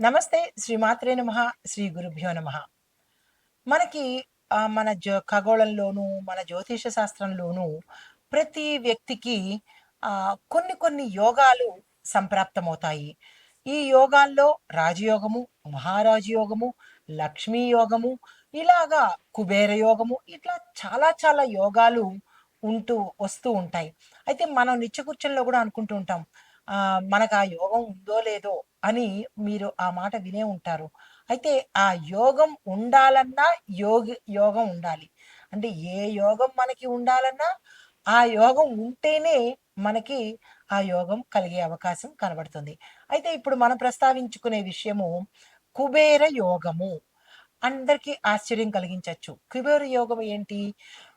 నమస్తే శ్రీమాత్రే నమ శ్రీ గురుభ్యో నమ. మనకి మన జో ఖగోళంలోనూ మన జ్యోతిష శాస్త్రంలోనూ ప్రతి వ్యక్తికి కొన్ని కొన్ని యోగాలు సంప్రాప్తమవుతాయి. ఈ యోగాల్లో రాజయోగము మహారాజు యోగము లక్ష్మీ యోగము ఇలాగా కుబేర యోగము ఇట్లా చాలా చాలా యోగాలు ఉంటూ వస్తూ ఉంటాయి. అయితే మనం నిత్యకృత్యంలో కూడా అనుకుంటూ ఉంటాం. మనకు ఆ యోగం ఉందో లేదో అని మీరు ఆ మాట వినే ఉంటారు. అయితే ఆ యోగం ఉండాలన్నా యోగి యోగం ఉండాలి. అంటే ఏ యోగం మనకి ఉండాలన్నా ఆ యోగం ఉంటేనే మనకి ఆ యోగం కలిగే అవకాశం కనబడుతుంది. అయితే ఇప్పుడు మనం ప్రస్తావించుకునే విషయము కుబేర యోగము. అందరికీ ఆశ్చర్యం కలిగించవచ్చు కుబేర యోగం ఏంటి?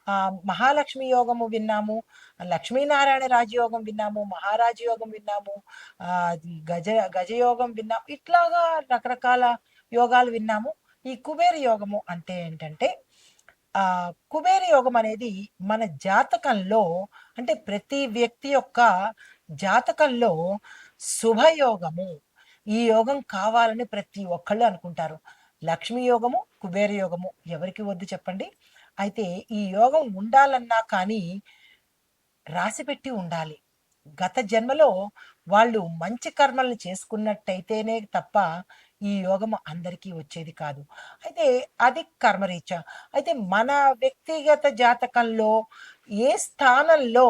ఆ మహాలక్ష్మి యోగము విన్నాము లక్ష్మీనారాయణ రాజయోగం విన్నాము మహారాజ యోగం విన్నాము ఆ గజ గజయోగం విన్నాము ఇట్లాగా రకరకాల యోగాలు విన్నాము. ఈ కుబేర యోగము అంటే ఏంటంటే ఆ కుబేర యోగం అనేది మన జాతకంలో అంటే ప్రతి వ్యక్తి యొక్క జాతకంలో శుభయోగము. ఈ యోగం కావాలని ప్రతి ఒక్కళ్ళు అనుకుంటారు. లక్ష్మీ యోగము కుబేర యోగము ఎవరికి వద్దు చెప్పండి. అయితే ఈ యోగం ఉండాలన్నా కానీ రాసిపెట్టి ఉండాలి. గత జన్మలో వాళ్ళు మంచి కర్మలను చేసుకున్నట్టయితేనే తప్ప ఈ యోగం అందరికీ వచ్చేది కాదు. అయితే అది కర్మరీచ అయితే మన వ్యక్తిగత జాతకంలో ఏ స్థానంలో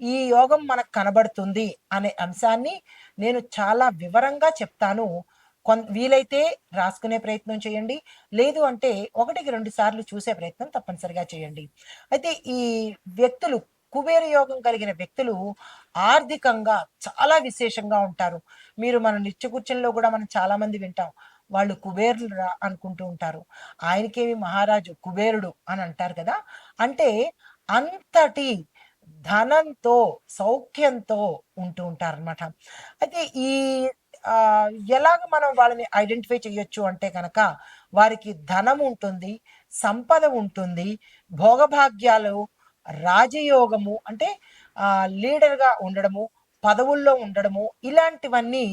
ఈ యోగం మనకు కనబడుతుంది అనే అంశాన్ని నేను చాలా వివరంగా చెప్తాను. కొన్ వీలైతే రాసుకునే ప్రయత్నం చేయండి. లేదు అంటే ఒకటికి రెండు సార్లు చూసే ప్రయత్నం తప్పనిసరిగా చేయండి. అయితే ఈ వ్యక్తులు కుబేర యోగం కలిగిన వ్యక్తులు ఆర్థికంగా చాలా విశేషంగా ఉంటారు. మీరు మన నిత్య కూర్చొనిలో కూడా మనం చాలా మంది వింటాం. వాళ్ళు కుబేరులు రా అనుకుంటూ ఉంటారు. ఆయనకేమి మహారాజు కుబేరుడు అని అంటారు కదా? అంటే అంతటి ధనంతో సౌఖ్యంతో ఉంటూ ఉంటారు అనమాట అయితే ఈ ఎలాగ మనం వాళ్ళని ఐడెంటిఫై చేయొచ్చు అంటే కనుక వారికి ధనం ఉంటుంది సంపద ఉంటుంది భోగభాగ్యాలు రాజయోగము అంటే లీడర్గా ఉండడము పదవుల్లో ఉండడము ఇలాంటివన్నీ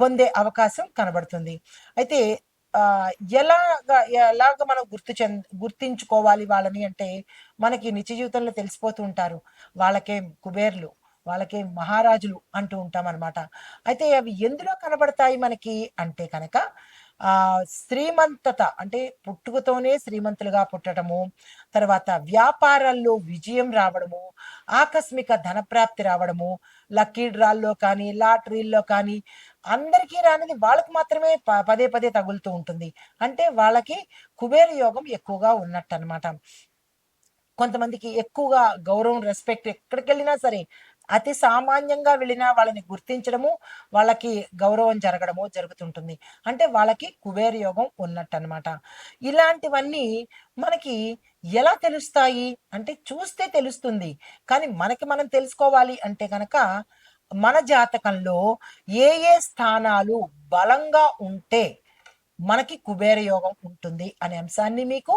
పొందే అవకాశం కనబడుతుంది. అయితే ఎలాగ ఎలాగ మనం గుర్తు చెంద గుర్తించుకోవాలి వాళ్ళని అంటే మనకి నిత్య జీవితంలో తెలిసిపోతూ ఉంటారు. వాళ్ళకేం కుబేర్లు. వాళ్ళకే మహారాజులు అంటూ ఉంటాం అనమాట అయితే అవి ఎందులో కనబడతాయి మనకి అంటే కనుక ఆ శ్రీమంతత అంటే పుట్టుకతోనే శ్రీమంతులుగా పుట్టడము తర్వాత వ్యాపారాల్లో విజయం రావడము ఆకస్మిక ధనప్రాప్తి రావడము లక్కీ డ్రాల్లో కానీ లాటరీల్లో కానీ అందరికీ రానిది వాళ్ళకి మాత్రమే ప- పదే పదే తగులుతూ ఉంటుంది. అంటే వాళ్ళకి కుబేర యోగం ఎక్కువగా ఉన్నట్టు అనమాట కొంతమందికి ఎక్కువగా గౌరవం రెస్పెక్ట్ ఎక్కడికి వెళ్ళినా సరే అతి సామాన్యంగా వెళ్ళినా వాళ్ళని గుర్తించడము వాళ్ళకి గౌరవం జరగడము జరుగుతుంటుంది. అంటే వాళ్ళకి కుబేర యోగం ఉన్నట్టు అనమాట ఇలాంటివన్నీ మనకి ఎలా తెలుస్తాయి? అంటే చూస్తే తెలుస్తుంది. కానీ మనకి మనం తెలుసుకోవాలి అంటే కనుక మన జాతకంలో ఏ ఏ స్థానాలు బలంగా ఉంటే మనకి కుబేర యోగం ఉంటుంది అనే అంశాన్ని మీకు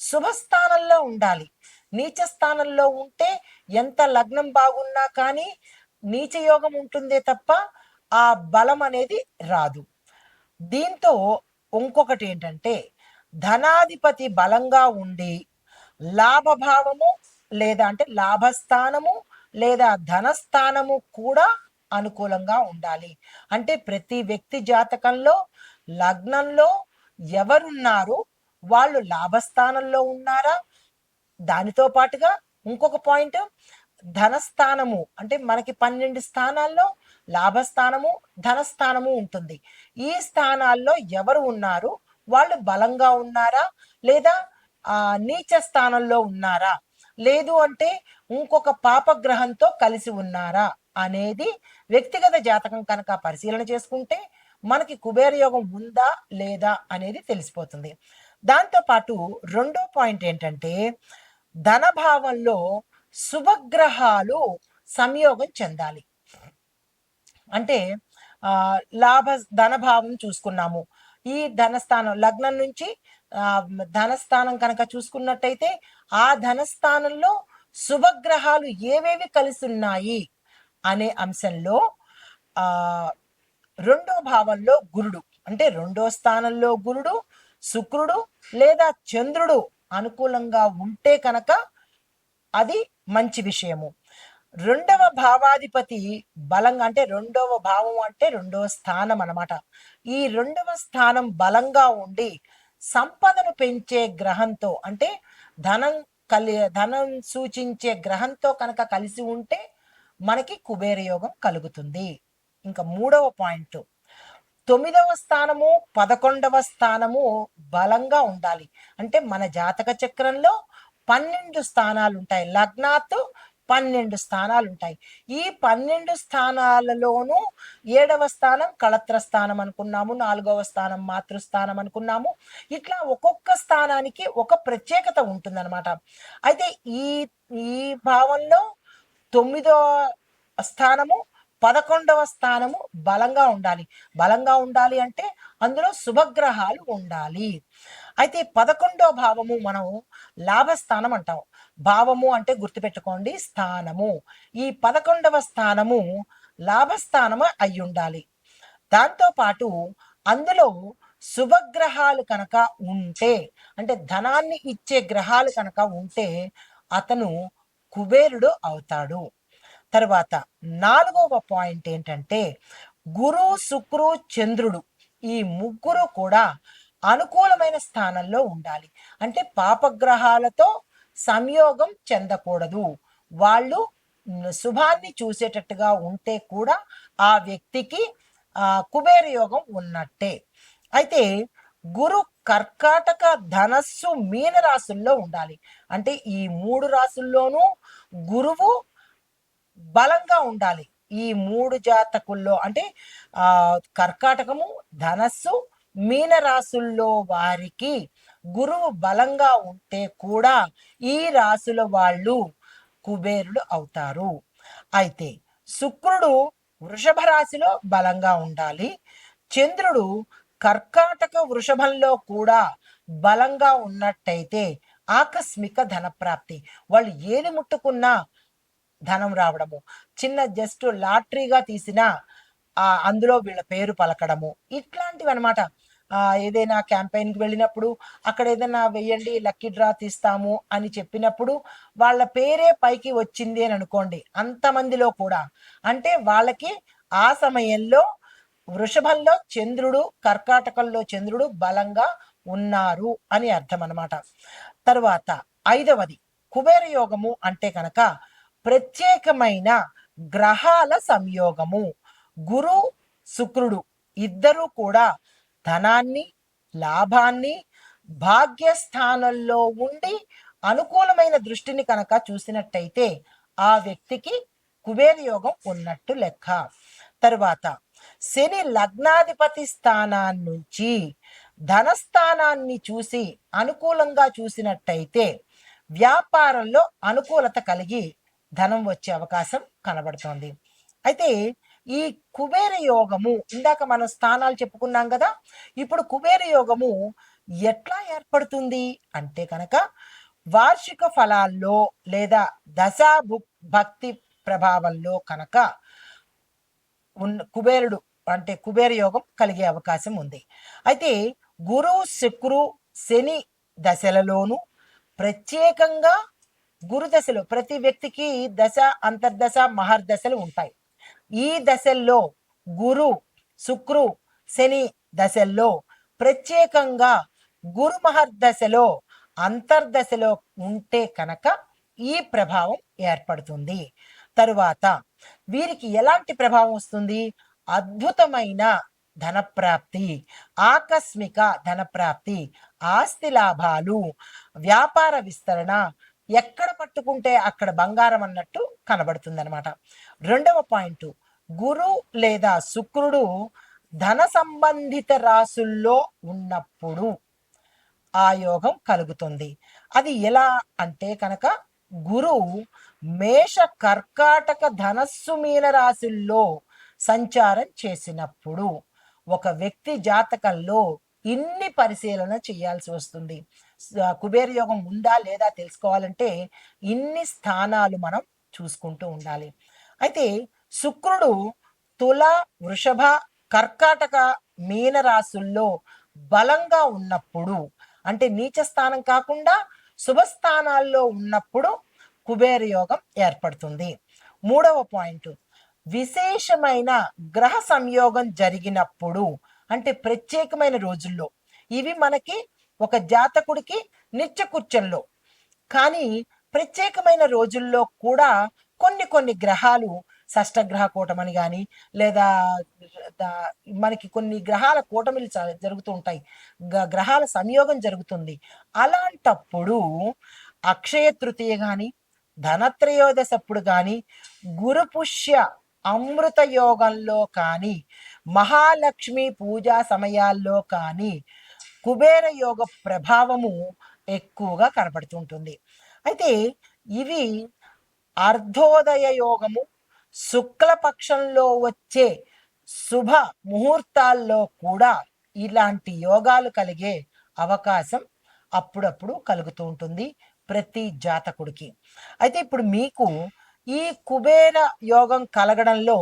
శుభస్థానంలో ఉండాలి. నీచ స్థానంలో ఉంటే ఎంత లగ్నం బాగున్నా కానీ నీచ యోగం ఉంటుందే తప్ప ఆ బలం అనేది రాదు. దీంతో ఇంకొకటి ఏంటంటే ధనాధిపతి బలంగా ఉండి లాభభావము లేదా అంటే లాభస్థానము లేదా ధనస్థానము కూడా అనుకూలంగా ఉండాలి. అంటే ప్రతి వ్యక్తి జాతకంలో లగ్నంలో ఎవరున్నారు వాళ్ళు లాభస్థానంలో ఉన్నారా? దానితో పాటుగా ఇంకొక పాయింట్ ధనస్థానము అంటే మనకి పన్నెండు స్థానాల్లో లాభస్థానము ధనస్థానము ఉంటుంది. ఈ స్థానాల్లో ఎవరు ఉన్నారు? వాళ్ళు బలంగా ఉన్నారా? లేదా ఆ నీచ స్థానంలో ఉన్నారా? లేదు అంటే ఇంకొక పాపగ్రహంతో కలిసి ఉన్నారా? అనేది వ్యక్తిగత జాతకం కనుక పరిశీలన చేసుకుంటే మనకి కుబేర యోగం ఉందా లేదా అనేది తెలిసిపోతుంది. దాంతోపాటు రెండో పాయింట్ ఏంటంటే ధనభావంలో శుభగ్రహాలు సంయోగం చెందాలి. అంటే లాభ ధనభావం చూసుకున్నాము. ఈ ధనస్థానం లగ్నం నుంచి ధనస్థానం కనుక చూసుకున్నట్టయితే ఆ ధనస్థానంలో శుభగ్రహాలు ఏవేవి కలిసి ఉన్నాయి అనే అంశంలో ఆ రెండో భావంలో గురుడు. అంటే రెండో స్థానంలో గురుడు శుక్రుడు లేదా చంద్రుడు అనుకూలంగా ఉంటే కనుక అది మంచి విషయము. రెండవ భావాధిపతి బలంగా అంటే రెండవ భావం అంటే రెండవ స్థానం అనమాట ఈ రెండవ స్థానం బలంగా ఉండి సంపదను పెంచే గ్రహంతో అంటే ధనం కలి ధనం సూచించే గ్రహంతో కనుక కలిసి ఉంటే మనకి కుబేర యోగం కలుగుతుంది. ఇంకా మూడవ పాయింట్ తొమ్మిదవ స్థానము పదకొండవ స్థానము బలంగా ఉండాలి. అంటే మన జాతక చక్రంలో పన్నెండు స్థానాలు ఉంటాయి లగ్నాత్ పన్నెండు స్థానాలు ఉంటాయి ఈ పన్నెండు స్థానాలలోనూ ఏడవ స్థానం కళత్ర స్థానం అనుకున్నాము నాలుగవ స్థానం మాతృస్థానం అనుకున్నాము. ఇట్లా ఒక్కొక్క స్థానానికి ఒక ప్రత్యేకత ఉంటుందన్నమాట. అయితే ఈ ఈ భావంలో తొమ్మిదో స్థానము పదకొండవ స్థానము బలంగా ఉండాలి. బలంగా ఉండాలి అంటే అందులో శుభగ్రహాలు ఉండాలి. అయితే పదకొండవ భావము మనం లాభస్థానం అంటాం. భావము అంటే గుర్తుపెట్టుకోండి స్థానము. ఈ పదకొండవ స్థానము లాభస్థానము అయి ఉండాలి. దాంతో పాటు అందులో శుభగ్రహాలు కనుక ఉంటే అంటే ధనాన్ని ఇచ్చే గ్రహాలు కనుక ఉంటే అతను కుబేరుడు అవుతాడు. తర్వాత నాలుగవ పాయింట్ ఏంటంటే గురు శుక్రు చంద్రుడు ఈ ముగ్గురు కూడా అనుకూలమైన స్థానంలో ఉండాలి. అంటే పాపగ్రహాలతో సంయోగం చెందకూడదు. వాళ్ళు శుభాన్ని చూసేటట్టుగా ఉంటే కూడా ఆ వ్యక్తికి ఆ కుబేర యోగం ఉన్నట్టే. అయితే గురు కర్కాటక ధనస్సు మీన రాశుల్లో ఉండాలి. అంటే ఈ మూడు రాశుల్లోనూ గురువు బలంగా ఉండాలి. ఈ మూడు జాతకుల్లో అంటే ఆ కర్కాటకము ధనస్సు మీనరాశుల్లో వారికి గురువు బలంగా ఉంటే కూడా ఈ రాశుల వాళ్ళు కుబేరుడు అవుతారు. అయితే శుక్రుడు వృషభ రాశిలో బలంగా ఉండాలి. చంద్రుడు కర్కాటక వృషభంలో కూడా బలంగా ఉన్నట్టయితే ఆకస్మిక ధనప్రాప్తి. వాళ్ళు ఏది ముట్టుకున్నా ధనం రావడము చిన్న జస్ట్ లాటరీగా తీసిన అందులో వీళ్ళ పేరు పలకడము ఇట్లాంటివి అనమాట ఏదైనా క్యాంపెయిన్కి వెళ్ళినప్పుడు అక్కడ ఏదైనా వెయ్యండి లక్కీ డ్రా తీస్తాము అని చెప్పినప్పుడు వాళ్ళ పేరే పైకి వచ్చింది అని అనుకోండి అంతమందిలో కూడా. అంటే వాళ్ళకి ఆ సమయంలో వృషభంలో చంద్రుడు కర్కాటకంలో చంద్రుడు బలంగా ఉన్నారు అని అర్థం అనమాట తర్వాత ఐదవది కుబేర యోగము అంటే కనుక ప్రత్యేకమైన గ్రహాల సంయోగము. గురు శుక్రుడు ఇద్దరూ కూడా ధనాన్ని లాభాన్ని భాగ్యస్థానంలో ఉండి అనుకూలమైన దృష్టిని కనుక చూసినట్టయితే ఆ వ్యక్తికి కుబేర యోగం ఉన్నట్టు లెక్క. తరువాత శని లగ్నాధిపతి స్థానాన్ని నుంచి ధనస్థానాన్ని చూసి అనుకూలంగా చూసినట్టయితే వ్యాపారంలో అనుకూలత కలిగి ధనం వచ్చే అవకాశం కనబడుతోంది. అయితే ఈ కుబేర యోగము ఇందాక మనం స్థానాలు చెప్పుకున్నాం కదా ఇప్పుడు కుబేర యోగము ఎట్లా ఏర్పడుతుంది అంటే కనుక వార్షిక ఫలాల్లో లేదా దశా భు- భక్తి ప్రభావంలో కనుక ఉన్న కుబేరుడు అంటే కుబేర యోగం కలిగే అవకాశం ఉంది. అయితే గురు శుక్రు శని దశలలోనూ ప్రత్యేకంగా గురుదశలో ప్రతి వ్యక్తికి దశ అంతర్దశ మహర్దశలు ఉంటాయి. ఈ దశల్లో గురు శుక్రు శని దశల్లో ప్రత్యేకంగా గురు మహర్దశలో అంతర్దశలో ఉంటే కనుక ఈ ప్రభావం ఏర్పడుతుంది. తరువాత వీరికి ఎలాంటి ప్రభావం వస్తుంది? అద్భుతమైన ధనప్రాప్తి ఆకస్మిక ధనప్రాప్తి ఆస్తి లాభాలు వ్యాపార విస్తరణ ఎక్కడ పట్టుకుంటే అక్కడ బంగారం అన్నట్టు కనబడుతుంది అనమాట రెండవ పాయింట్ గురు లేదా శుక్రుడు ధన సంబంధిత రాసుల్లో ఉన్నప్పుడు ఆ యోగం కలుగుతుంది. అది ఎలా అంటే కనుక గురువు మేష కర్కాటక ధనస్సు మీన రాశుల్లో సంచారం చేసినప్పుడు ఒక వ్యక్తి జాతకంలో ఇన్ని పరిశీలన చేయాల్సి వస్తుంది. కుబేర యోగం ఉందా లేదా తెలుసుకోవాలంటే ఇన్ని స్థానాలు మనం చూసుకుంటూ ఉండాలి. అయితే శుక్రుడు తుల వృషభ కర్కాటక మీన రాశుల్లో బలంగా ఉన్నప్పుడు అంటే నీచ స్థానం కాకుండా శుభస్థానాల్లో ఉన్నప్పుడు కుబేర యోగం ఏర్పడుతుంది. మూడవ పాయింట్ విశేషమైన గ్రహ సంయోగం జరిగినప్పుడు అంటే ప్రత్యేకమైన రోజుల్లో. ఇవి మనకి ఒక జాతకుడికి నిత్య కూర్చంలో కానీ ప్రత్యేకమైన రోజుల్లో కూడా కొన్ని కొన్ని గ్రహాలు షష్టగ్రహ కూటమని కానీ లేదా మనకి కొన్ని గ్రహాల కూటమిలు జరుగుతూ ఉంటాయి. గ- గ్రహాల సంయోగం జరుగుతుంది. అలాంటప్పుడు అక్షయ తృతీయ కానీ ధనత్రయోదశప్పుడు కానీ గురుపుష్య అమృత యోగంలో కానీ మహాలక్ష్మి పూజా సమయాల్లో కానీ కుబేర యోగ ప్రభావము ఎక్కువగా కనపడుతుంటుంది. అయితే ఇవి అర్ధోదయ యోగము శుక్లపక్షంలో వచ్చే శుభ ముహూర్తాల్లో కూడా ఇలాంటి యోగాలు కలిగే అవకాశం అప్పుడప్పుడు కలుగుతూ ఉంటుంది ప్రతి జాతకుడికి. అయితే ఇప్పుడు మీకు ఈ కుబేర యోగం కలగడంలో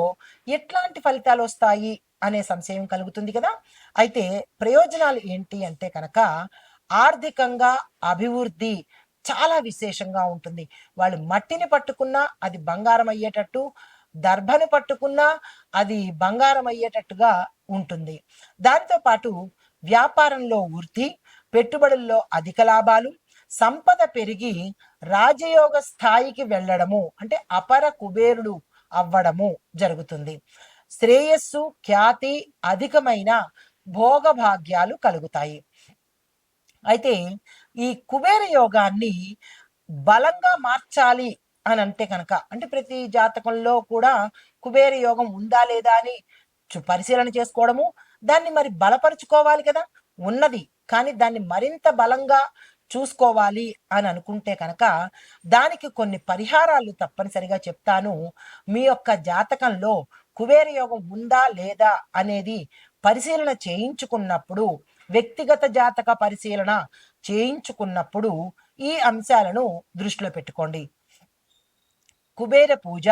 ఎట్లాంటి ఫలితాలు వస్తాయి అనే సంశయం కలుగుతుంది కదా? అయితే ప్రయోజనాలు ఏంటి అంటే కనుక ఆర్థికంగా అభివృద్ధి చాలా విశేషంగా ఉంటుంది. వాళ్ళు మట్టిని పట్టుకున్నా అది బంగారం అయ్యేటట్టు దర్భను పట్టుకున్నా అది బంగారం అయ్యేటట్టుగా ఉంటుంది. దాంతో పాటు వ్యాపారంలో వృద్ధి పెట్టుబడుల్లో అధిక లాభాలు సంపద పెరిగి రాజయోగ స్థాయికి వెళ్ళడము అంటే అపర కుబేరుడు అవ్వడము జరుగుతుంది. శ్రేయస్సు ఖ్యాతి అధికమైన భోగభాగ్యాలు కలుగుతాయి. అయితే ఈ కుబేర యోగాన్ని బలంగా మార్చాలి అని అంటే కనుక అంటే ప్రతి జాతకంలో కూడా కుబేర యోగం ఉందా లేదా అని పరిశీలన చేసుకోవడము దాన్ని మరి బలపరుచుకోవాలి కదా ఉన్నది. కానీ దాన్ని మరింత బలంగా చూసుకోవాలి అని అనుకుంటే కనుక దానికి కొన్ని పరిహారాలు తప్పనిసరిగా చెప్తాను. మీ యొక్క జాతకంలో కుబేర యోగం ఉందా లేదా అనేది పరిశీలన చేయించుకున్నప్పుడు వ్యక్తిగత జాతక పరిశీలన చేయించుకున్నప్పుడు ఈ అంశాలను దృష్టిలో పెట్టుకోండి. కుబేర పూజ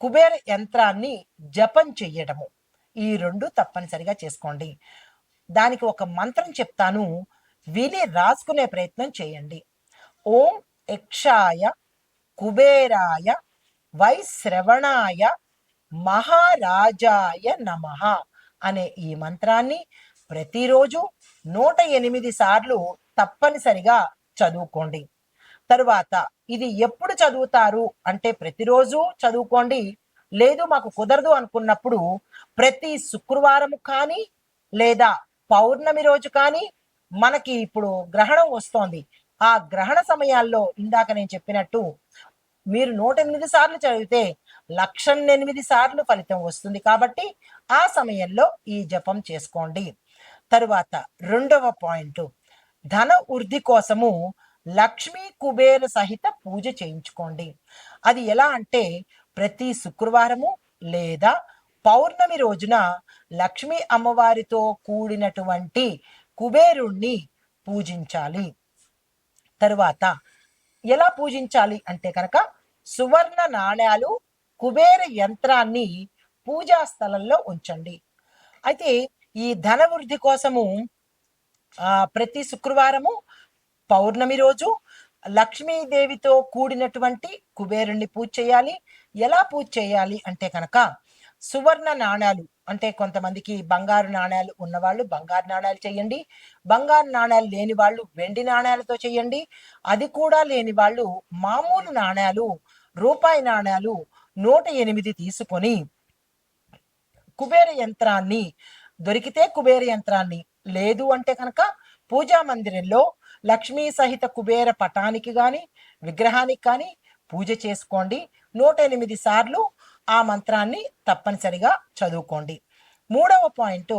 కుబేర యంత్రాన్ని జపం చెయ్యడము ఈ రెండు తప్పనిసరిగా చేసుకోండి. దానికి ఒక మంత్రం చెప్తాను. విని రాసుకునే ప్రయత్నం చేయండి. ఓం యక్షాయ కుబేరాయ వైశ్రవణాయ మహారాజాయ నమః అనే ఈ మంత్రాన్ని ప్రతిరోజు నూట ఎనిమిది సార్లు తప్పనిసరిగా చదువుకోండి. తరువాత ఇది ఎప్పుడు చదువుతారు అంటే ప్రతిరోజు చదువుకోండి. లేదు మాకు కుదరదు అనుకున్నప్పుడు ప్రతి శుక్రవారం కానీ లేదా పౌర్ణమి రోజు కానీ మనకి ఇప్పుడు గ్రహణం వస్తోంది. ఆ గ్రహణ సమయాల్లో ఇందాక నేను చెప్పినట్టు మీరు నూట ఎనిమిది సార్లు చదివితే లక్షన్నెనిమిది ఎనిమిది సార్లు ఫలితం వస్తుంది కాబట్టి ఆ సమయంలో ఈ జపం చేసుకోండి. తరువాత రెండవ పాయింట్. ధన వృద్ధి కోసము లక్ష్మీ కుబేర సహిత పూజ చేయించుకోండి. అది ఎలా అంటే ప్రతి శుక్రవారము లేదా పౌర్ణమి రోజున లక్ష్మీ అమ్మవారితో కూడినటువంటి కుబేరుణ్ణి పూజించాలి. తరువాత ఎలా పూజించాలి అంటే కనుక సువర్ణ నాణ్యాలు కుబేర యంత్రాన్ని పూజా స్థలంలో ఉంచండి. అయితే ఈ ధన వృద్ధి కోసము ప్రతి శుక్రవారము పౌర్ణమి రోజు లక్ష్మీదేవితో కూడినటువంటి కుబేరుణ్ణి పూజ చేయాలి. ఎలా పూజ చేయాలి అంటే కనుక సువర్ణ నాణాలు అంటే కొంతమందికి బంగారు నాణ్యాలు ఉన్నవాళ్ళు బంగారు నాణ్యాలు చేయండి. బంగారు నాణ్యాలు లేని వాళ్ళు వెండి నాణ్యాలతో చేయండి. అది కూడా లేని వాళ్ళు మామూలు నాణ్యాలు రూపాయి నాణ్యాలు నూట ఎనిమిది తీసుకొని కుబేర యంత్రాన్ని దొరికితే కుబేర యంత్రాన్ని లేదు అంటే కనుక పూజా మందిరంలో లక్ష్మీ సహిత కుబేర పటానికి కానీ విగ్రహానికి కానీ పూజ చేసుకోండి. నూట ఎనిమిది సార్లు ఆ మంత్రాన్ని తప్పనిసరిగా చదువుకోండి. మూడవ పాయింట్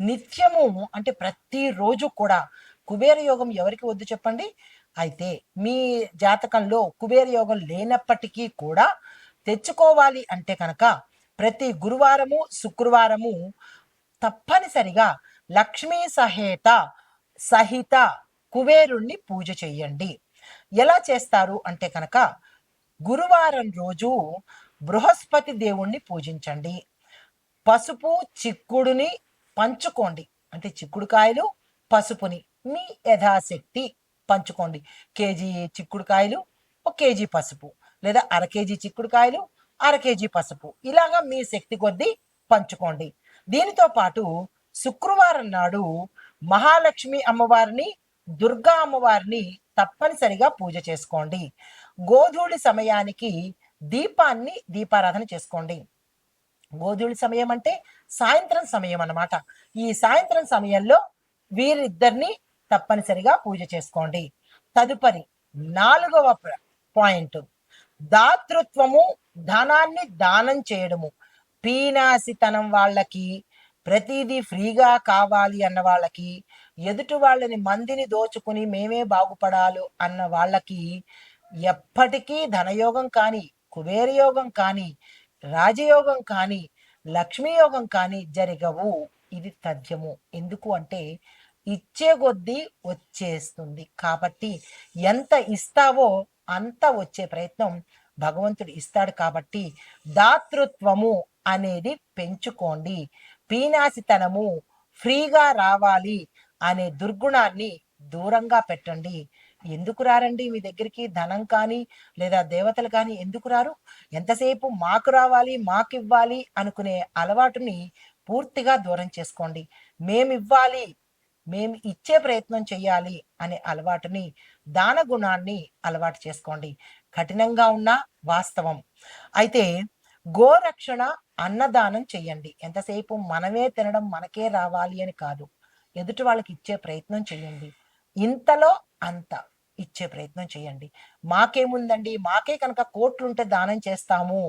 నిత్యము అంటే ప్రతిరోజు కూడా కుబేర యోగం ఎవరికి వద్దు చెప్పండి? అయితే మీ జాతకంలో కుబేర యోగం లేనప్పటికీ కూడా తెచ్చుకోవాలి అంటే కనుక ప్రతి గురువారము శుక్రవారము తప్పనిసరిగా లక్ష్మీ సహేత సహిత కుబేరుణ్ణి పూజ చేయండి. ఎలా చేస్తారు అంటే కనుక గురువారం రోజు బృహస్పతి దేవుణ్ణి పూజించండి. పసుపు చిక్కుడుని పంచుకోండి. అంటే చిక్కుడుకాయలు పసుపుని మీ యథాశక్తి పంచుకోండి. కేజీ చిక్కుడుకాయలు ఒక కేజీ పసుపు లేదా అర కేజీ చిక్కుడుకాయలు అర కేజీ పసుపు ఇలాగా మీ శక్తి కొద్దీ పంచుకోండి. దీనితో పాటు శుక్రవారం నాడు మహాలక్ష్మి అమ్మవారిని దుర్గా అమ్మవారిని తప్పనిసరిగా పూజ చేసుకోండి. గోధూళి సమయానికి దీపాన్ని దీపారాధన చేసుకోండి. గోధుడి సమయం అంటే సాయంత్రం సమయం అన్నమాట. ఈ సాయంత్రం సమయంలో వీరిద్దరిని తప్పనిసరిగా పూజ చేసుకోండి. తదుపరి నాలుగవ పాయింట్. దాతృత్వము ధనాన్ని దానం చేయడము. పీనాసితనం వాళ్ళకి ప్రతిదీ ఫ్రీగా కావాలి అన్న వాళ్ళకి ఎదుటి వాళ్ళని మందిని దోచుకుని మేమే బాగుపడాలి అన్న వాళ్ళకి ఎప్పటికీ ధనయోగం కానీ కుబేరయోగం కానీ రాజయోగం కానీ లక్ష్మీయోగం కానీ జరగవు. ఇది తథ్యము. ఎందుకు అంటే ఇచ్చే కొద్దీ వచ్చేస్తుంది. కాబట్టి ఎంత ఇస్తావో అంత వచ్చే ప్రయత్నం భగవంతుడు ఇస్తాడు కాబట్టి దాతృత్వము అనేది పెంచుకోండి. పీనాసితనము ఫ్రీగా రావాలి అనే దుర్గుణాన్ని దూరంగా పెట్టండి. ఎందుకు రారండి? మీ దగ్గరికి ధనం కానీ లేదా దేవతలు కానీ ఎందుకు రారు? ఎంతసేపు మాకు రావాలి మాకు ఇవ్వాలి అనుకునే అలవాటుని పూర్తిగా దూరం చేసుకోండి. మేమివ్వాలి మేము ఇచ్చే ప్రయత్నం చేయాలి అనే అలవాటుని దాన గుణాన్ని అలవాటు చేసుకోండి. కఠినంగా ఉన్న వాస్తవం. అయితే గోరక్షణ అన్నదానం చెయ్యండి. ఎంతసేపు మనమే తినడం మనకే రావాలి అని కాదు. ఎదుటి వాళ్ళకి ఇచ్చే ప్రయత్నం చేయండి ఇంతలో అంత. ఇచ్చే ప్రయత్నం చేయండి. మాకేముందండి? మాకే కనుక కోట్లుంటే దానం చేస్తాము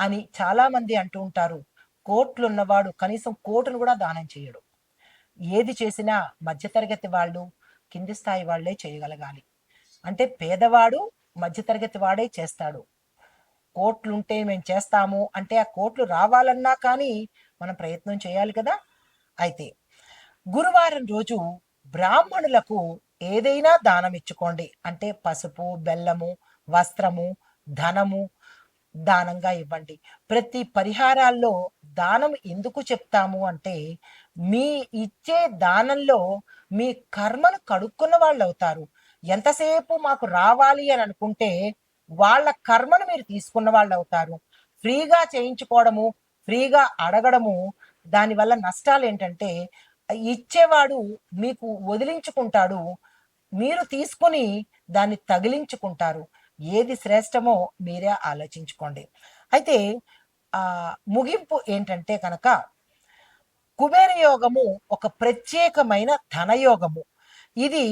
అని చాలా మంది అంటూ ఉంటారు. కోట్లున్నవాడు కనీసం కోటును కూడా దానం చేయడు. ఏది చేసినా మధ్యతరగతి వాళ్ళు కింది స్థాయి వాళ్ళే చేయగలగాలి. అంటే పేదవాడు మధ్యతరగతి వాడే చేస్తాడు. కోట్లుంటే మేము చేస్తాము అంటే ఆ కోట్లు రావాలన్నా కానీ మనం ప్రయత్నం చేయాలి కదా. అయితే గురువారం రోజు బ్రాహ్మణులకు ఏదైనా దానం ఇచ్చుకోండి. అంటే పసుపు బెల్లము వస్త్రము ధనము దానంగా ఇవ్వండి. ప్రతి పరిహారాల్లో దానం ఎందుకు చెప్తాము అంటే మీ ఇచ్చే దానంలో మీ కర్మను కడుక్కున్న వాళ్ళు అవుతారు ఎంతసేపు మాకు రావాలి అని అనుకుంటే వాళ్ళ కర్మను మీరు తీసుకున్న వాళ్ళు అవుతారు ఫ్రీగా చేయించుకోవడము ఫ్రీగా అడగడము దానివల్ల నష్టాలు ఏంటంటే ఇచ్చేవాడు మీకు వదిలించుకుంటాడు. మీరు తీసుకుని దాన్ని తగిలించుకుంటారు. ఏది శ్రేష్టమో మీరే ఆలోచించుకోండి. అయితే ఆ ముగింపు ఏంటంటే కనుక కుబేర యోగము ఒక ప్రత్యేకమైన ధనయోగము ఇది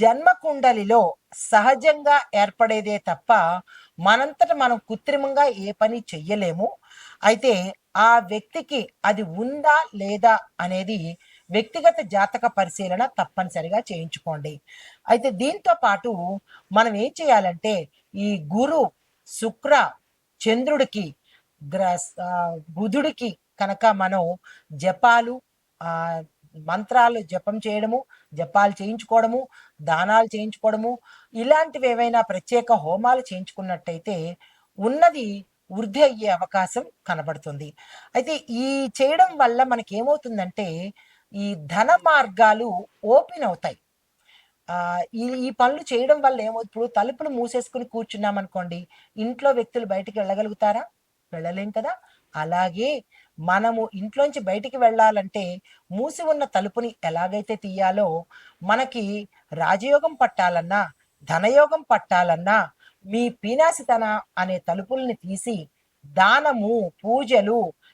జన్మకుండలిలో సహజంగా ఏర్పడేదే తప్ప మనంతట మనం కృత్రిమంగా ఏ పని చెయ్యలేము. అయితే ఆ వ్యక్తికి అది ఉందా లేదా అనేది వ్యక్తిగత జాతక పరిశీలన తప్పనిసరిగా చేయించుకోండి. అయితే దీంతో పాటు మనం ఏం చేయాలంటే ఈ గురు శుక్ర చంద్రుడికి గ్ర బుధుడికి కనుక మనం జపాలు ఆ మంత్రాలు జపం చేయడము జపాలు చేయించుకోవడము దానాలు చేయించుకోవడము ఇలాంటివి ఏవైనా ప్రత్యేక హోమాలు చేయించుకున్నట్టయితే ఉన్నది వృద్ధి అయ్యే అవకాశం కనబడుతుంది. అయితే ఈ చేయడం వల్ల మనకి ఏమవుతుందంటే ఈ ధన మార్గాలు ఓపెన్ అవుతాయి. ఈ ఈ పనులు చేయడం వల్ల ఏమవుతుంది ఇప్పుడు తలుపులు మూసేసుకుని కూర్చున్నాం అనుకోండి ఇంట్లో వ్యక్తులు బయటికి వెళ్ళగలుగుతారా? వెళ్ళలేం కదా. అలాగే మనము ఇంట్లోంచి బయటికి వెళ్ళాలంటే మూసి ఉన్న తలుపుని ఎలాగైతే తీయాలో మనకి రాజయోగం పట్టాలన్నా ధనయోగం పట్టాలన్నా మీ పీనాసితన అనే తలుపుల్ని తీసి దానము పూజలు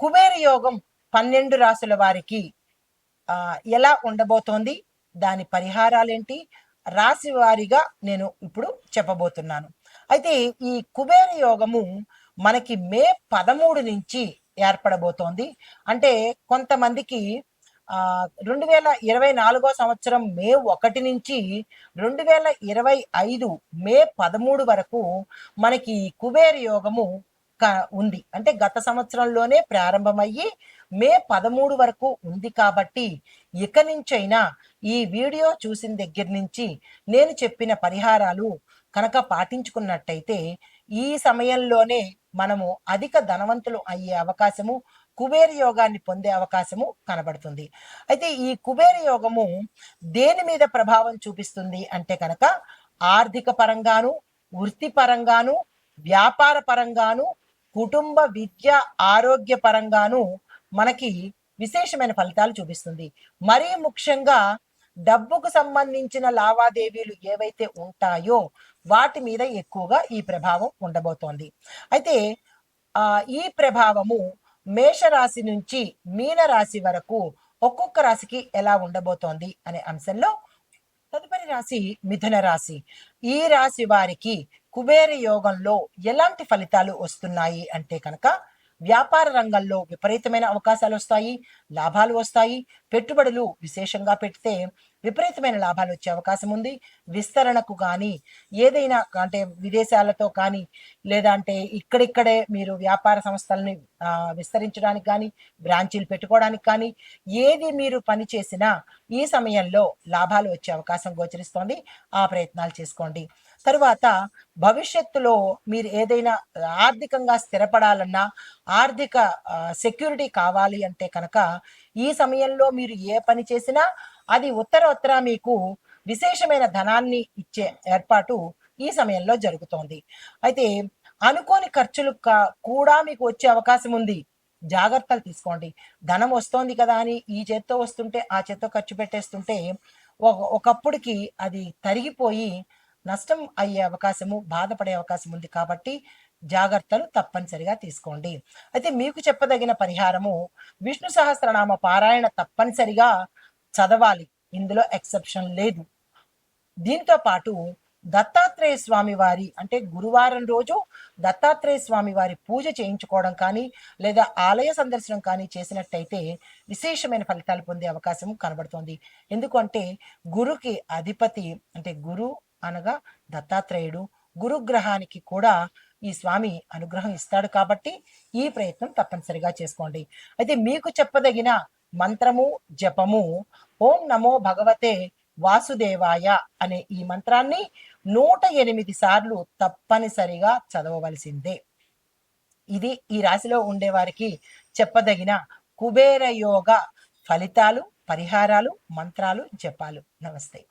కుబేర యోగం పన్నెండు రాసుల వారికి ఆ ఎలా ఉండబోతోంది? దాని పరిహారాలేంటి? రాశి వారిగా నేను ఇప్పుడు చెప్పబోతున్నాను. అయితే ఈ కుబేర యోగము మనకి మే పదమూడు నుంచి ఏర్పడబోతోంది. అంటే కొంతమందికి ఆ రెండు వేల ఇరవై నాలుగో సంవత్సరం మే ఒకటి నుంచి రెండు వేల ఇరవై ఐదు మే పదమూడు వరకు మనకి కుబేర యోగము ఉంది. అంటే గత సంవత్సరంలోనే ప్రారంభమయ్యి మే పదమూడు వరకు ఉంది కాబట్టి ఇక నుంచైనా ఈ వీడియో చూసిన దగ్గర నుంచి నేను చెప్పిన పరిహారాలు కనుక పాటించుకున్నట్టయితే ఈ సమయంలోనే మనము అధిక ధనవంతులు అయ్యే అవకాశము కుబేర యోగాన్ని పొందే అవకాశము కనబడుతుంది. అయితే ఈ కుబేర యోగము దేని మీద ప్రభావం చూపిస్తుంది అంటే కనుక ఆర్థిక పరంగాను వృత్తి పరంగాను వ్యాపార పరంగాను కుటుంబ విద్య ఆరోగ్య పరంగాను మనకి విశేషమైన ఫలితాలు చూపిస్తుంది. మరీ ముఖ్యంగా డబ్బుకు సంబంధించిన లావాదేవీలు ఏవైతే ఉంటాయో వాటి మీద ఎక్కువగా ఈ ప్రభావం ఉండబోతోంది. అయితే ఆ ఈ ప్రభావము మేషరాశి నుంచి మీన రాశి వరకు ఒక్కొక్క రాశికి ఎలా ఉండబోతోంది అనే అంశంలో తదుపరి రాశి మిథున రాశి. ఈ రాశి వారికి కుబేర యోగంలో ఎలాంటి ఫలితాలు వస్తున్నాయి అంటే కనుక వ్యాపార రంగంలో విపరీతమైన అవకాశాలు వస్తాయి లాభాలు వస్తాయి. పెట్టుబడులు విశేషంగా పెడితే విపరీతమైన లాభాలు వచ్చే అవకాశం ఉంది. విస్తరణకు కానీ ఏదైనా అంటే విదేశాలతో కానీ లేదా అంటే ఇక్కడిక్కడే మీరు వ్యాపార సంస్థలని విస్తరించడానికి కానీ బ్రాంచీలు పెట్టుకోవడానికి కానీ ఏది మీరు పని చేసినా ఈ సమయంలో లాభాలు వచ్చే అవకాశం గోచరిస్తోంది. ఆ ప్రయత్నాలు చేసుకోండి. తరువాత భవిష్యత్తులో మీరు ఏదైనా ఆర్థికంగా స్థిరపడాలన్నా ఆర్థిక సెక్యూరిటీ కావాలి అంటే కనుక ఈ సమయంలో మీరు ఏ పని చేసినా అది ఉత్తర ఉత్తర మీకు విశేషమైన ధనాన్ని ఇచ్చే ఏర్పాటు ఈ సమయంలో జరుగుతోంది. అయితే అనుకోని ఖర్చులు కూడా మీకు వచ్చే అవకాశం ఉంది. జాగ్రత్తలు తీసుకోండి. ధనం వస్తోంది కదా అని ఈ చేత్తో వస్తుంటే ఆ చేత్తో ఖర్చు పెట్టేస్తుంటే ఒకప్పుడుకి అది తరిగిపోయి నష్టం అయ్యే అవకాశము బాధపడే అవకాశం ఉంది కాబట్టి జాగ్రత్తలు తప్పనిసరిగా తీసుకోండి. అయితే మీకు చెప్పదగిన పరిహారము విష్ణు సహస్రనామ పారాయణ తప్పనిసరిగా చదవాలి. ఇందులో ఎక్సెప్షన్ లేదు. దీంతో పాటు దత్తాత్రేయ స్వామి వారి అంటే గురువారం రోజు దత్తాత్రేయ స్వామి వారి పూజ చేయించుకోవడం కానీ లేదా ఆలయ సందర్శనం కానీ చేసినట్టయితే విశేషమైన ఫలితాలు పొందే అవకాశం కనబడుతోంది. ఎందుకంటే గురుకి అధిపతి అంటే గురు అనగా దత్తాత్రేయుడు. గురుగ్రహానికి కూడా ఈ స్వామి అనుగ్రహం ఇస్తాడు కాబట్టి ఈ ప్రయత్నం తప్పనిసరిగా చేసుకోండి. అయితే మీకు చెప్పదగిన మంత్రము జపము ఓం నమో భగవతే వాసుదేవాయ అనే ఈ మంత్రాన్ని నూట ఎనిమిది సార్లు తప్పనిసరిగా చదవవలసిందే. ఇది ఈ రాశిలో ఉండేవారికి చెప్పదగిన కుబేర యోగ ఫలితాలు పరిహారాలు మంత్రాలు జపాలు. నమస్తే.